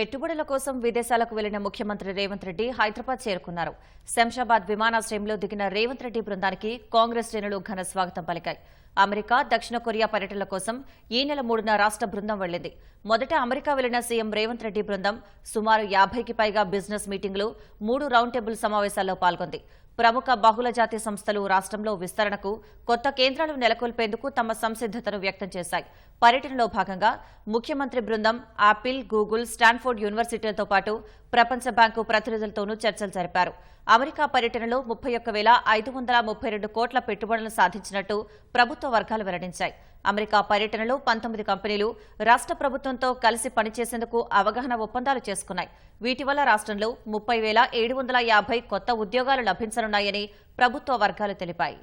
పెట్టుబడుల కోసం విదేశాలకు వెళ్ళిన ముఖ్యమంత్రి రేవంత్ రెడ్డి హైదరాబాద్ చేరుకున్నారు. శంషాబాద్ విమానాశ్రయంలో దిగిన రేవంత్ రెడ్డి బృందానికి కాంగ్రెస్ శ్రేణులు ఘన స్వాగతం పలికాయి. అమెరికా దక్షిణ కొరియా పర్యటనల కోసం ఈ నెల మూడున రాష్ట్ర బృందం వెళ్ళింది. మొదట అమెరికా వెళ్ళిన సీఎం రేవంత్ రెడ్డి బృందం సుమారు యాభైకి పైగా బిజినెస్ మీటింగ్లు మూడు రౌండ్ టేబుల్ సమావేశాల్లో పాల్గొంది. ప్రముఖ బహుళజాతి సంస్థలు రాష్ట్రంలో విస్తరణకు కొత్త కేంద్రాలు నెలకొల్పేందుకు తమ సంసిద్దతను వ్యక్తం చేశాయి. పర్యటనలో భాగంగా ముఖ్యమంత్రి బృందం ఆపిల్ గూగుల్ స్టాన్ఫోర్డ్ యూనివర్సిటీలతో పాటు ప్రపంచ బ్యాంకు ప్రతినిధులతోనూ చర్చలు జరిపారు. అమెరికా పర్యటనలో ముప్పై ఒక్క వేల ఐదు వందల ముప్పై రెండు కోట్ల పెట్టుబడులను సాధించినట్టు ప్రభుత్వ వర్గాలు వెల్లడించాయి. అమెరికా పర్యటనలో పంతొమ్మిది కంపెనీలు రాష్ట్ర ప్రభుత్వంతో కలిసి పనిచేసేందుకు అవగాహన ఒప్పందాలు చేసుకున్నాయి. వీటి వల్ల రాష్ట్రంలో ముప్పై వేల ఏడు వందల యాభై కొత్త ఉద్యోగాలు లభించనున్నాయని ప్రభుత్వ వర్గాలు తెలిపాయి.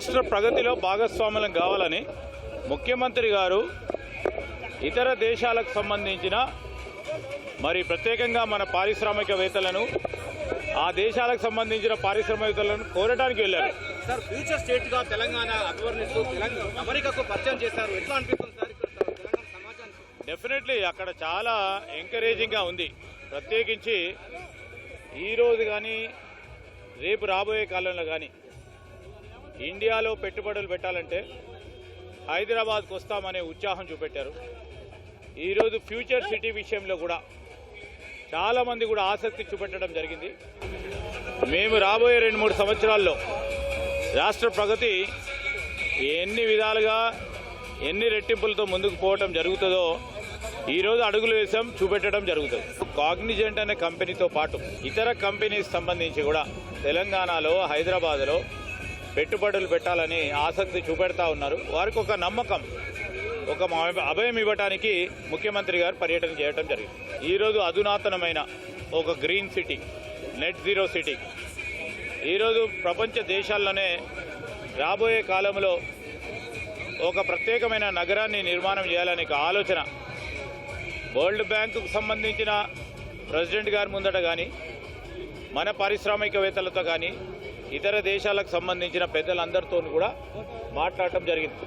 రాష్ట్ర ప్రగతిలో భాగస్వాములం కావాలని ముఖ్యమంత్రి గారు ఇతర దేశాలకు సంబంధించిన మరి ప్రత్యేకంగా మన పారిశ్రామికవేత్తలను ఆ దేశాలకు సంబంధించిన పారిశ్రామికవేత్తలను కోరడానికి వెళ్ళారు. సార్ ఫ్యూచర్ స్టేట్గా తెలంగాణ అభివర్ణిస్తూ అమెరికాకు పరిచయం చేశారు. ఎట్లా అనిపిస్తుంది సార్ డెఫినెట్లీ అక్కడ చాలా ఎంకరేజింగ్గా ఉంది. ప్రత్యేకించి ఈరోజు కానీ రేపు రాబోయే కాలంలో కానీ ఇండియాలో పెట్టుబడులు పెట్టాలంటే హైదరాబాద్కు వస్తామనే ఉత్సాహం చూపెట్టారు. ఈరోజు ఫ్యూచర్ సిటీ విషయంలో కూడా చాలామంది కూడా ఆసక్తి చూపెట్టడం జరిగింది. మేము రాబోయే రెండు మూడు సంవత్సరాల్లో రాష్ట్ర ప్రగతి ఎన్ని విధాలుగా ఎన్ని రెట్టింపులతో ముందుకు పోవటం జరుగుతుందో ఈరోజు అడుగులు వేసాం చూపెట్టడం జరుగుతుంది. కాగ్నిజెంట్ అనే కంపెనీతో పాటు ఇతర కంపెనీస్ సంబంధించి కూడా తెలంగాణలో హైదరాబాద్లో పెట్టుబడులు పెట్టాలని ఆసక్తి చూపెడతా ఉన్నారు. వారికి ఒక నమ్మకం ఒక మా- అభయం ఇవ్వటానికి ముఖ్యమంత్రి గారు పర్యటన చేయడం జరిగింది. ఈరోజు అధునాతనమైన ఒక green city net zero city ఈరోజు ప్రపంచ దేశాల్లోనే రాబోయే కాలంలో ఒక ప్రత్యేకమైన నగరాన్ని నిర్మాణం చేయాలనే ఒక ఆలోచన. వరల్డ్ బ్యాంకుకు సంబంధించిన ప్రెసిడెంట్ గారి ముందట కానీ మన పారిశ్రామికవేత్తలతో కానీ ఇతర దేశాలకు సంబంధించిన పెద్దలందరితో కూడా మాట్లాడటం జరిగింది.